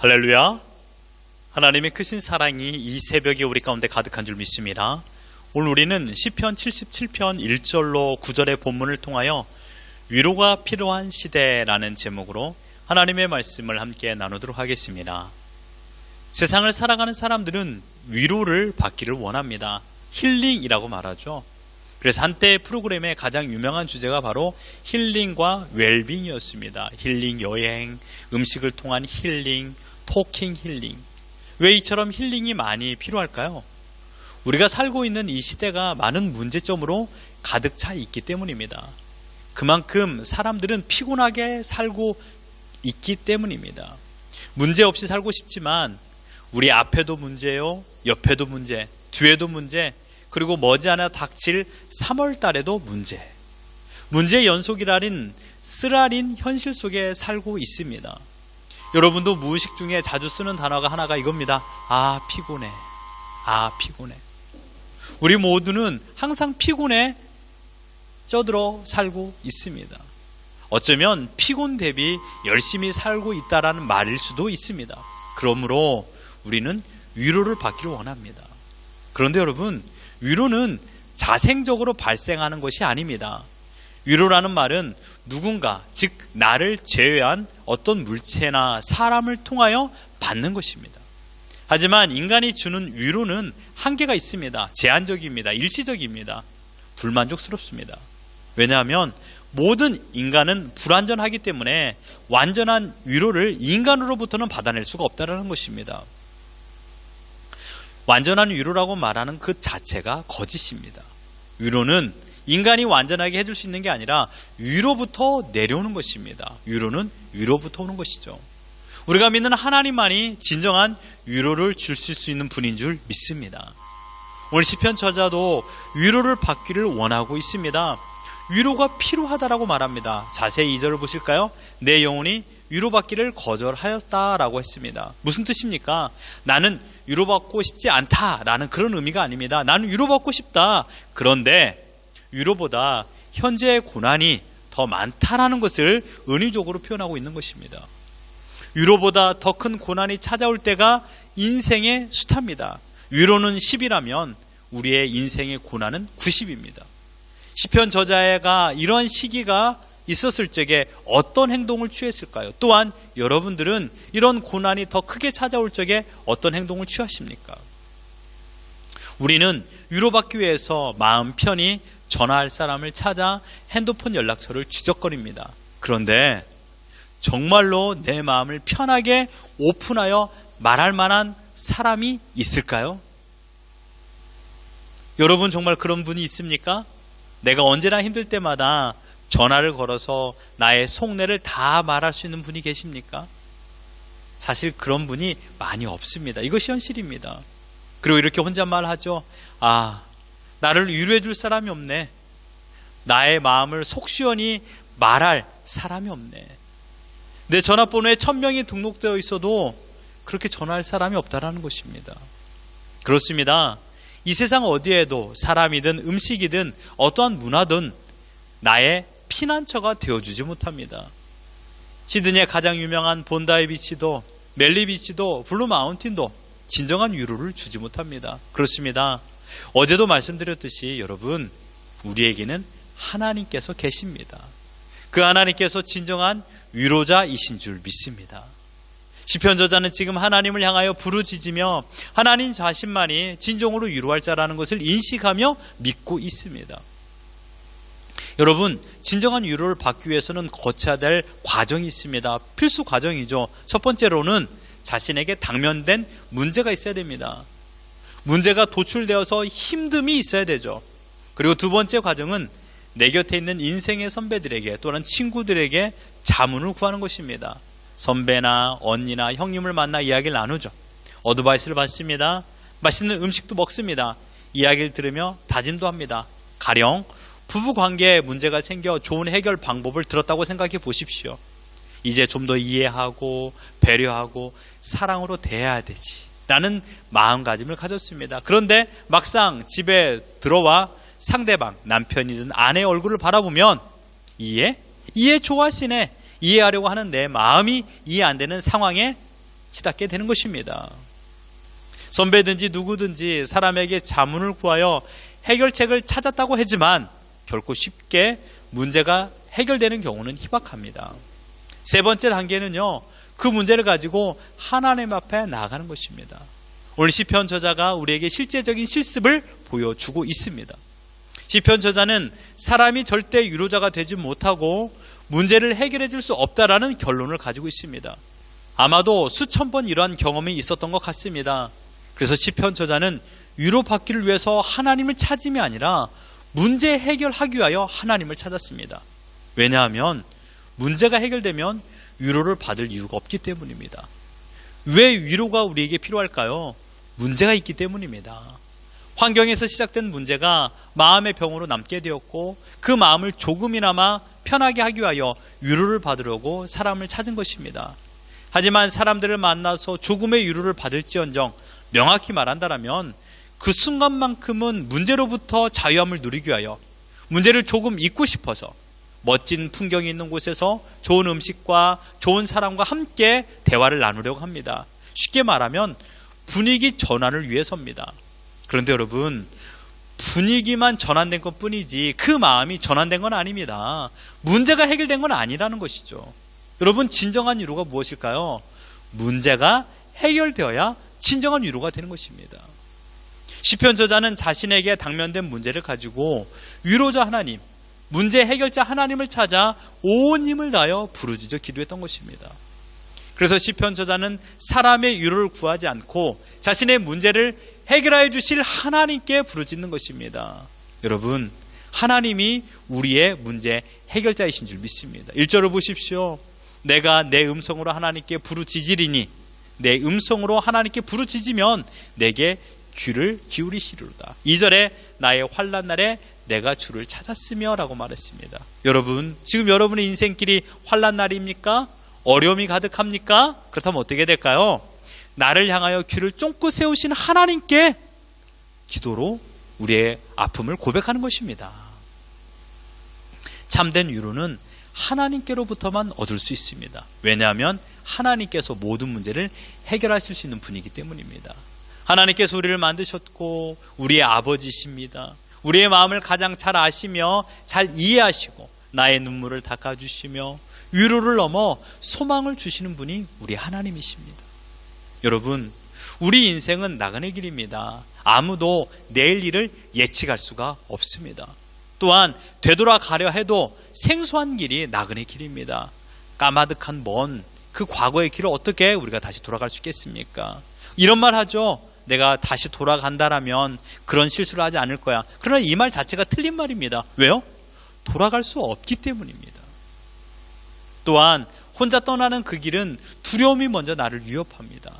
할렐루야. 하나님의 크신 사랑이 이 새벽에 우리 가운데 가득한 줄 믿습니다. 오늘 우리는 시편 77편 1절로 9절의 본문을 통하여 위로가 필요한 시대라는 제목으로 하나님의 말씀을 함께 나누도록 하겠습니다. 세상을 살아가는 사람들은 위로를 받기를 원합니다. 힐링이라고 말하죠. 그래서 한때 프로그램의 가장 유명한 주제가 바로 힐링과 웰빙이었습니다. 힐링 여행, 음식을 통한 힐링, 토킹 힐링. 왜 이처럼 힐링이 많이 필요할까요? 우리가 살고 있는 이 시대가 많은 문제점으로 가득 차 있기 때문입니다. 그만큼 사람들은 피곤하게 살고 있기 때문입니다. 문제 없이 살고 싶지만 우리 앞에도 문제요, 옆에도 문제, 뒤에도 문제, 그리고 머지않아 닥칠 3월 달에도 문제. 문제의 연속이라는 쓰라린 현실 속에 살고 있습니다. 여러분도 무의식 중에 자주 쓰는 단어가 하나가 이겁니다. 아, 피곤해. 아, 피곤해. 우리 모두는 항상 피곤해 쪄들어 살고 있습니다. 어쩌면 피곤 대비 열심히 살고 있다라는 말일 수도 있습니다. 그러므로 우리는 위로를 받기를 원합니다. 그런데 여러분, 위로는 자생적으로 발생하는 것이 아닙니다. 위로라는 말은 누군가, 즉, 나를 제외한 어떤 물체나 사람을 통하여 받는 것입니다. 하지만 인간이 주는 위로는 한계가 있습니다. 제한적입니다. 일시적입니다. 불만족스럽습니다. 왜냐하면 모든 인간은 불완전하기 때문에 완전한 위로를 인간으로부터는 받아낼 수가 없다는 것입니다. 완전한 위로라고 말하는 그 자체가 거짓입니다. 위로는 인간이 완전하게 해줄 수 있는 게 아니라 위로부터 내려오는 것입니다. 위로는 위로부터 오는 것이죠. 우리가 믿는 하나님만이 진정한 위로를 주실 수 있는 분인 줄 믿습니다. 오늘 시편 저자도 위로를 받기를 원하고 있습니다. 위로가 필요하다라고 말합니다. 자세히 이절을 보실까요? 내 영혼이 위로받기를 거절하였다라고 했습니다. 무슨 뜻입니까? 나는 위로받고 싶지 않다라는 그런 의미가 아닙니다. 나는 위로받고 싶다. 그런데 위로보다 현재의 고난이 더 많다라는 것을 은유적으로 표현하고 있는 것입니다. 위로보다 더 큰 고난이 찾아올 때가 인생의 숫합니다. 위로는 10이라면 우리의 인생의 고난은 90입니다. 시편 저자가 이런 시기가 있었을 적에 어떤 행동을 취했을까요? 또한 여러분들은 이런 고난이 더 크게 찾아올 적에 어떤 행동을 취하십니까? 우리는 위로받기 위해서 마음 편히 전화할 사람을 찾아 핸드폰 연락처를 지적거립니다. 그런데 정말로 내 마음을 편하게 오픈하여 말할 만한 사람이 있을까요? 여러분 정말 그런 분이 있습니까? 내가 언제나 힘들 때마다 전화를 걸어서 나의 속내를 다 말할 수 있는 분이 계십니까? 사실 그런 분이 많이 없습니다. 이것이 현실입니다. 그리고 이렇게 혼잣말 하죠. 아, 나를 위로해 줄 사람이 없네. 나의 마음을 속 시원히 말할 사람이 없네. 내 전화번호에 천 명이 등록되어 있어도 그렇게 전화할 사람이 없다라는 것입니다. 그렇습니다. 이 세상 어디에도 사람이든 음식이든 어떠한 문화든 나의 피난처가 되어주지 못합니다. 시드니의 가장 유명한 본다이 비치도 멜리 비치도 블루 마운틴도 진정한 위로를 주지 못합니다. 그렇습니다. 어제도 말씀드렸듯이 여러분 우리에게는 하나님께서 계십니다. 그 하나님께서 진정한 위로자이신 줄 믿습니다. 시편 저자는 지금 하나님을 향하여 부르짖으며 하나님 자신만이 진정으로 위로할 자라는 것을 인식하며 믿고 있습니다. 여러분, 진정한 위로를 받기 위해서는 거쳐야 될 과정이 있습니다. 필수 과정이죠. 첫 번째로는 자신에게 당면된 문제가 있어야 됩니다. 문제가 도출되어서 힘듦이 있어야 되죠. 그리고 두 번째 과정은 내 곁에 있는 인생의 선배들에게 또는 친구들에게 자문을 구하는 것입니다. 선배나 언니나 형님을 만나 이야기를 나누죠. 어드바이스를 받습니다. 맛있는 음식도 먹습니다. 이야기를 들으며 다짐도 합니다. 가령 부부 관계에 문제가 생겨 좋은 해결 방법을 들었다고 생각해 보십시오. 이제 좀 더 이해하고 배려하고 사랑으로 대해야 되지. 라는 마음가짐을 가졌습니다. 그런데 막상 집에 들어와 상대방, 남편이든 아내의 얼굴을 바라보면 이해? 이해 좋아하시네. 이해하려고 하는 내 마음이 이해 안 되는 상황에 치닫게 되는 것입니다. 선배든지 누구든지 사람에게 자문을 구하여 해결책을 찾았다고 하지만 결코 쉽게 문제가 해결되는 경우는 희박합니다. 세 번째 단계는요. 그 문제를 가지고 하나님 앞에 나아가는 것입니다. 오늘 시편 저자가 우리에게 실제적인 실습을 보여주고 있습니다. 시편 저자는 사람이 절대 유로자가 되지 못하고 문제를 해결해 줄 수 없다라는 결론을 가지고 있습니다. 아마도 수천 번 이러한 경험이 있었던 것 같습니다. 그래서 시편 저자는 위로 받기를 위해서 하나님을 찾음이 아니라 문제 해결하기 위하여 하나님을 찾았습니다. 왜냐하면 문제가 해결되면 위로를 받을 이유가 없기 때문입니다. 왜 위로가 우리에게 필요할까요? 문제가 있기 때문입니다. 환경에서 시작된 문제가 마음의 병으로 남게 되었고 그 마음을 조금이나마 편하게 하기 위하여 위로를 받으려고 사람을 찾은 것입니다. 하지만 사람들을 만나서 조금의 위로를 받을지언정 명확히 말한다면 그 순간만큼은 문제로부터 자유함을 누리기 위하여 문제를 조금 잊고 싶어서 멋진 풍경이 있는 곳에서 좋은 음식과 좋은 사람과 함께 대화를 나누려고 합니다. 쉽게 말하면 분위기 전환을 위해서입니다. 그런데 여러분, 분위기만 전환된 것 뿐이지 그 마음이 전환된 건 아닙니다. 문제가 해결된 건 아니라는 것이죠. 여러분, 진정한 위로가 무엇일까요? 문제가 해결되어야 진정한 위로가 되는 것입니다. 시편 저자는 자신에게 당면된 문제를 가지고 위로자 하나님, 문제 해결자 하나님을 찾아 온 힘을 다하여 부르짖어 기도했던 것입니다. 그래서 시편 저자는 사람의 위로를 구하지 않고 자신의 문제를 해결하여 주실 하나님께 부르짖는 것입니다. 여러분, 하나님이 우리의 문제 해결자이신 줄 믿습니다. 1절을 보십시오. 내가 내 음성으로 하나님께 부르짖으리니 내 음성으로 하나님께 부르짖으면 내게 귀를 기울이시리로다. 2절에 나의 환란 날에 내가 주를 찾았으며라고 말했습니다. 여러분, 지금 여러분의 인생길이 환란 날입니까? 어려움이 가득합니까? 그렇다면 어떻게 될까요? 나를 향하여 귀를 쫑긋 세우신 하나님께 기도로 우리의 아픔을 고백하는 것입니다. 참된 위로는 하나님께로부터만 얻을 수 있습니다. 왜냐하면 하나님께서 모든 문제를 해결하실 수 있는 분이기 때문입니다. 하나님께서 우리를 만드셨고 우리의 아버지십니다. 우리의 마음을 가장 잘 아시며 잘 이해하시고 나의 눈물을 닦아주시며 위로를 넘어 소망을 주시는 분이 우리 하나님이십니다. 여러분, 우리 인생은 나그네 길입니다. 아무도 내일 일을 예측할 수가 없습니다. 또한 되돌아가려 해도 생소한 길이 나그네 길입니다. 까마득한 먼 그 과거의 길을 어떻게 우리가 다시 돌아갈 수 있겠습니까? 이런 말 하죠. 내가 다시 돌아간다라면 그런 실수를 하지 않을 거야. 그러나 이 말 자체가 틀린 말입니다. 왜요? 돌아갈 수 없기 때문입니다. 또한 혼자 떠나는 그 길은 두려움이 먼저 나를 위협합니다.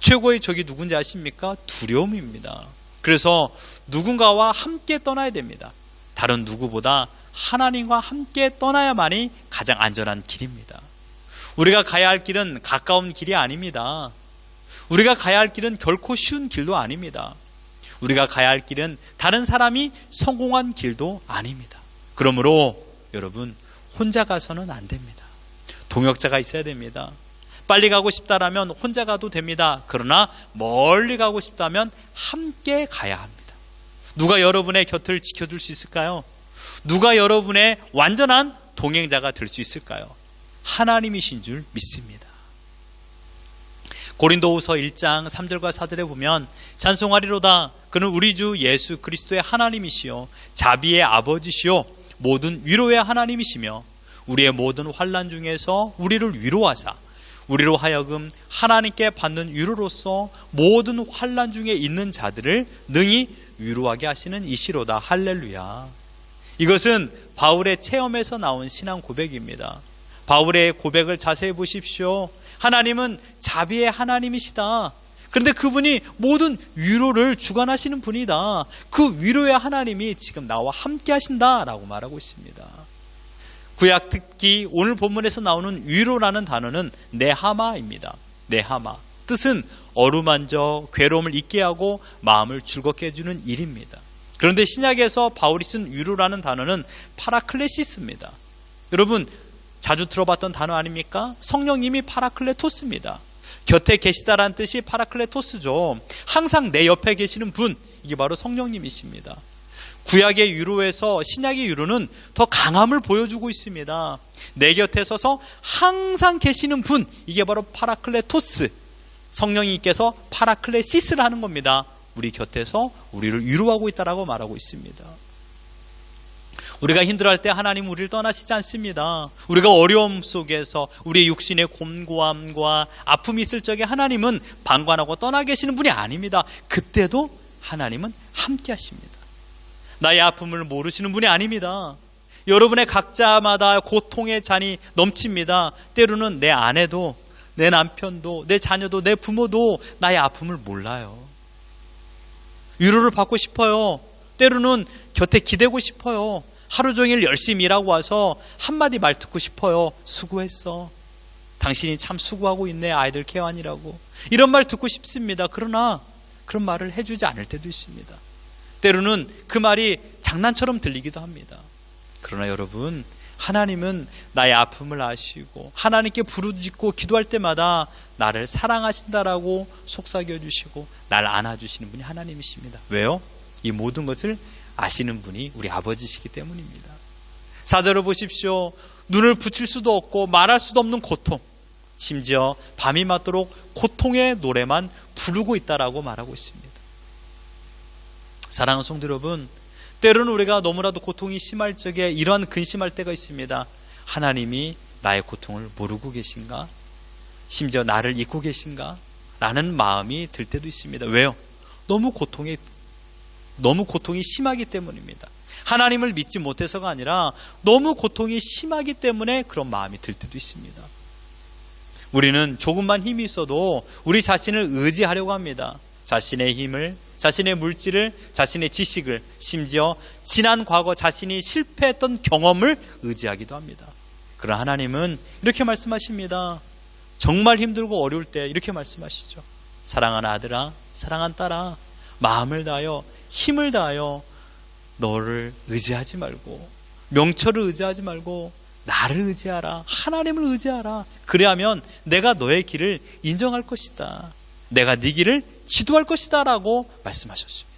최고의 적이 누군지 아십니까? 두려움입니다. 그래서 누군가와 함께 떠나야 됩니다. 다른 누구보다 하나님과 함께 떠나야만이 가장 안전한 길입니다. 우리가 가야 할 길은 가까운 길이 아닙니다. 우리가 가야 할 길은 결코 쉬운 길도 아닙니다. 우리가 가야 할 길은 다른 사람이 성공한 길도 아닙니다. 그러므로 여러분 혼자 가서는 안 됩니다. 동역자가 있어야 됩니다. 빨리 가고 싶다라면 혼자 가도 됩니다. 그러나 멀리 가고 싶다면 함께 가야 합니다. 누가 여러분의 곁을 지켜줄 수 있을까요? 누가 여러분의 완전한 동행자가 될 수 있을까요? 하나님이신 줄 믿습니다. 고린도후서 1장 3절과 4절에 보면 찬송하리로다 그는 우리 주 예수 그리스도의 하나님이시요 자비의 아버지시요 모든 위로의 하나님이시며 우리의 모든 환난 중에서 우리를 위로하사 우리로 하여금 하나님께 받는 위로로서 모든 환란 중에 있는 자들을 능히 위로하게 하시는 이시로다 할렐루야. 이것은 바울의 체험에서 나온 신앙 고백입니다. 바울의 고백을 자세히 보십시오. 하나님은 자비의 하나님이시다. 그런데 그분이 모든 위로를 주관하시는 분이다. 그 위로의 하나님이 지금 나와 함께 하신다라고 말하고 있습니다. 구약 특히 오늘 본문에서 나오는 위로라는 단어는 네하마입니다. 네하마. 뜻은 어루만져 괴로움을 잊게 하고 마음을 즐겁게 해주는 일입니다. 그런데 신약에서 바울이 쓴 위로라는 단어는 파라클레시스입니다. 여러분 자주 들어봤던 단어 아닙니까? 성령님이 파라클레토스입니다. 곁에 계시다라는 뜻이 파라클레토스죠. 항상 내 옆에 계시는 분, 이게 바로 성령님이십니다. 구약의 유로에서 신약의 유로는 더 강함을 보여주고 있습니다. 내 곁에 서서 항상 계시는 분, 이게 바로 파라클레토스. 성령님께서 파라클레시스를 하는 겁니다. 우리 곁에서 우리를 위로하고 있다라고 말하고 있습니다. 우리가 힘들어할 때 하나님 우리를 떠나시지 않습니다. 우리가 어려움 속에서 우리의 육신의 곤고함과 아픔이 있을 적에 하나님은 방관하고 떠나 계시는 분이 아닙니다. 그때도 하나님은 함께 하십니다. 나의 아픔을 모르시는 분이 아닙니다. 여러분의 각자마다 고통의 잔이 넘칩니다. 때로는 내 아내도, 내 남편도, 내 자녀도, 내 부모도 나의 아픔을 몰라요. 위로를 받고 싶어요. 때로는 곁에 기대고 싶어요. 하루 종일 열심히 일하고 와서 한마디 말 듣고 싶어요. 수고했어. 당신이 참 수고하고 있네. 아이들 케어하니라고. 이런 말 듣고 싶습니다. 그러나 그런 말을 해주지 않을 때도 있습니다. 때로는 그 말이 장난처럼 들리기도 합니다. 그러나 여러분, 하나님은 나의 아픔을 아시고 하나님께 부르짖고 기도할 때마다 나를 사랑하신다라고 속삭여 주시고 날 안아 주시는 분이 하나님이십니다. 왜요? 이 모든 것을 아시는 분이 우리 아버지시기 때문입니다. 사절을 보십시오. 눈을 붙일 수도 없고 말할 수도 없는 고통. 심지어 밤이 맞도록 고통의 노래만 부르고 있다라고 말하고 있습니다. 사랑하는 성도 여러분, 때로는 우리가 너무나도 고통이 심할 적에 이러한 근심할 때가 있습니다. 하나님이 나의 고통을 모르고 계신가? 심지어 나를 잊고 계신가? 라는 마음이 들 때도 있습니다. 왜요? 너무 고통이 너무 고통이 심하기 때문입니다. 하나님을 믿지 못해서가 아니라 너무 고통이 심하기 때문에 그런 마음이 들 때도 있습니다. 우리는 조금만 힘이 있어도 우리 자신을 의지하려고 합니다. 자신의 힘을, 자신의 물질을, 자신의 지식을, 심지어 지난 과거 자신이 실패했던 경험을 의지하기도 합니다. 그러나 하나님은 이렇게 말씀하십니다. 정말 힘들고 어려울 때 이렇게 말씀하시죠. 사랑하는 아들아, 사랑한 딸아, 마음을 다하여 힘을 다하여 너를 의지하지 말고 명철을 의지하지 말고 나를 의지하라. 하나님을 의지하라. 그래야면 내가 너의 길을 인정할 것이다. 내가 네 길을 지도할 것이다라고 말씀하셨습니다.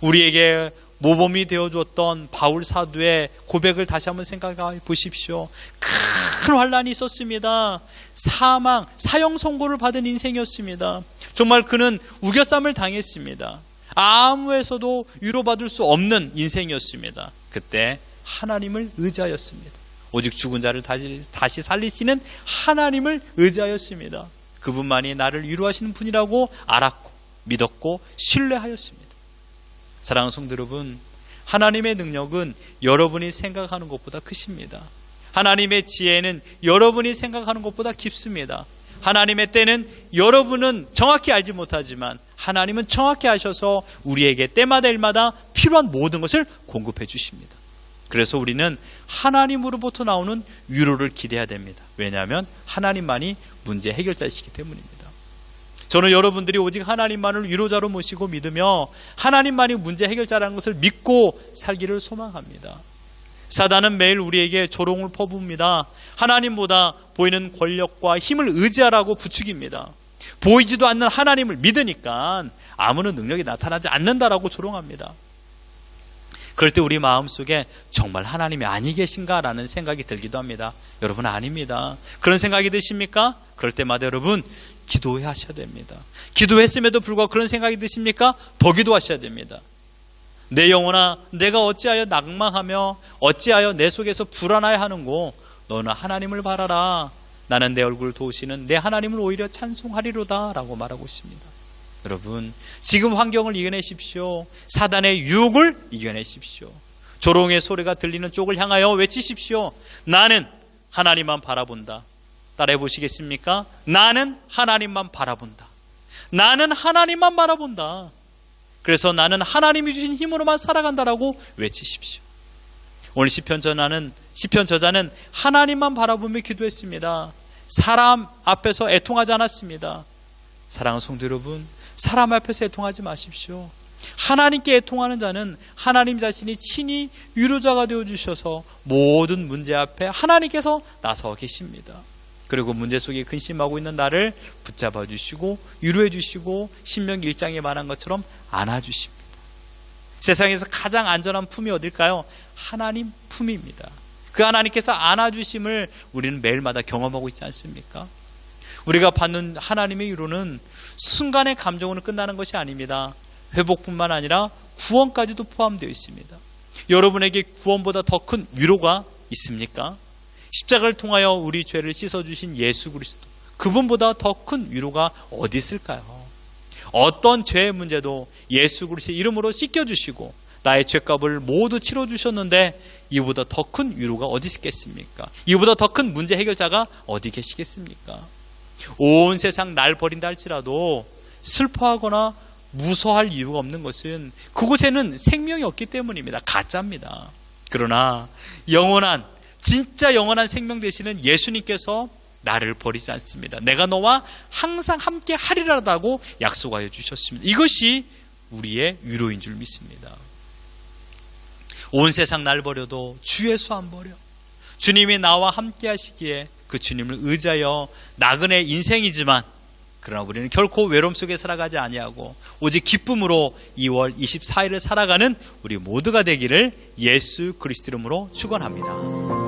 우리에게 모범이 되어 주었던 바울 사도의 고백을 다시 한번 생각해 보십시오. 큰 환란이 있었습니다. 사망, 사형 선고를 받은 인생이었습니다. 정말 그는 우겨쌈을 당했습니다. 아무에서도 위로받을 수 없는 인생이었습니다. 그때 하나님을 의지하였습니다. 오직 죽은 자를 다시, 다시 살리시는 하나님을 의지하였습니다. 그분만이 나를 위로하시는 분이라고 알았고 믿었고 신뢰하였습니다. 사랑하는 성도 여러분, 하나님의 능력은 여러분이 생각하는 것보다 크십니다. 하나님의 지혜는 여러분이 생각하는 것보다 깊습니다. 하나님의 때는 여러분은 정확히 알지 못하지만 하나님은 정확히 아셔서 우리에게 때마다 일마다 필요한 모든 것을 공급해 주십니다. 그래서 우리는 하나님으로부터 나오는 위로를 기대해야 됩니다. 왜냐하면 하나님만이 문제 해결자이시기 때문입니다. 저는 여러분들이 오직 하나님만을 위로자로 모시고 믿으며 하나님만이 문제 해결자라는 것을 믿고 살기를 소망합니다. 사단은 매일 우리에게 조롱을 퍼부습니다. 하나님보다 보이는 권력과 힘을 의지하라고 부추깁니다. 보이지도 않는 하나님을 믿으니까 아무런 능력이 나타나지 않는다라고 조롱합니다. 그럴 때 우리 마음속에 정말 하나님이 아니 계신가라는 생각이 들기도 합니다. 여러분 아닙니다. 그런 생각이 드십니까? 그럴 때마다 여러분 기도해 하셔야 됩니다. 기도했음에도 불구하고 그런 생각이 드십니까? 더 기도하셔야 됩니다. 내 영혼아 내가 어찌하여 낭망하며 어찌하여 내 속에서 불안하여 하는고? 너는 하나님을 바라라. 나는 내 얼굴을 도우시는 내 하나님을 오히려 찬송하리로다 라고 말하고 있습니다. 여러분 지금 환경을 이겨내십시오. 사단의 유혹을 이겨내십시오. 조롱의 소리가 들리는 쪽을 향하여 외치십시오. 나는 하나님만 바라본다. 따라해 보시겠습니까? 나는 하나님만 바라본다. 나는 하나님만 바라본다 그래서 나는 하나님이 주신 힘으로만 살아간다라고 외치십시오. 오늘 시편 전하는 시편 저자는 하나님만 바라보며 기도했습니다. 사람 앞에서 애통하지 않았습니다. 사랑하는 성도 여러분, 사람 앞에서 애통하지 마십시오. 하나님께 애통하는 자는 하나님 자신이 친히 위로자가 되어 주셔서 모든 문제 앞에 하나님께서 나서 계십니다. 그리고 문제 속에 근심하고 있는 나를 붙잡아 주시고 위로해 주시고 신명기 1장에 말한 것처럼 안아 주십니다. 세상에서 가장 안전한 품이 어딜까요? 하나님 품입니다. 그 하나님께서 안아 주심을 우리는 매일마다 경험하고 있지 않습니까? 우리가 받는 하나님의 위로는 순간의 감정으로 끝나는 것이 아닙니다. 회복뿐만 아니라 구원까지도 포함되어 있습니다. 여러분에게 구원보다 더 큰 위로가 있습니까? 십자가를 통하여 우리 죄를 씻어주신 예수 그리스도. 그분보다 더 큰 위로가 어디 있을까요? 어떤 죄의 문제도 예수 그리스도의 이름으로 씻겨주시고 나의 죄값을 모두 치러주셨는데 이보다 더 큰 위로가 어디 있겠습니까? 이보다 더 큰 문제 해결자가 어디 계시겠습니까? 온 세상 날 버린다 할지라도 슬퍼하거나 무서워할 이유가 없는 것은 그곳에는 생명이 없기 때문입니다. 가짜입니다. 그러나 영원한 진짜 영원한 생명 되시는 예수님께서 나를 버리지 않습니다. 내가 너와 항상 함께 하리라다고 약속하여 주셨습니다. 이것이 우리의 위로인 줄 믿습니다. 온 세상 날 버려도 주 예수 안 버려. 주님이 나와 함께 하시기에 그 주님을 의지하여 나그네 인생이지만 그러나 우리는 결코 외로움 속에 살아가지 아니하고 오직 기쁨으로 2월 24일을 살아가는 우리 모두가 되기를 예수 그리스도 이름으로 축원합니다.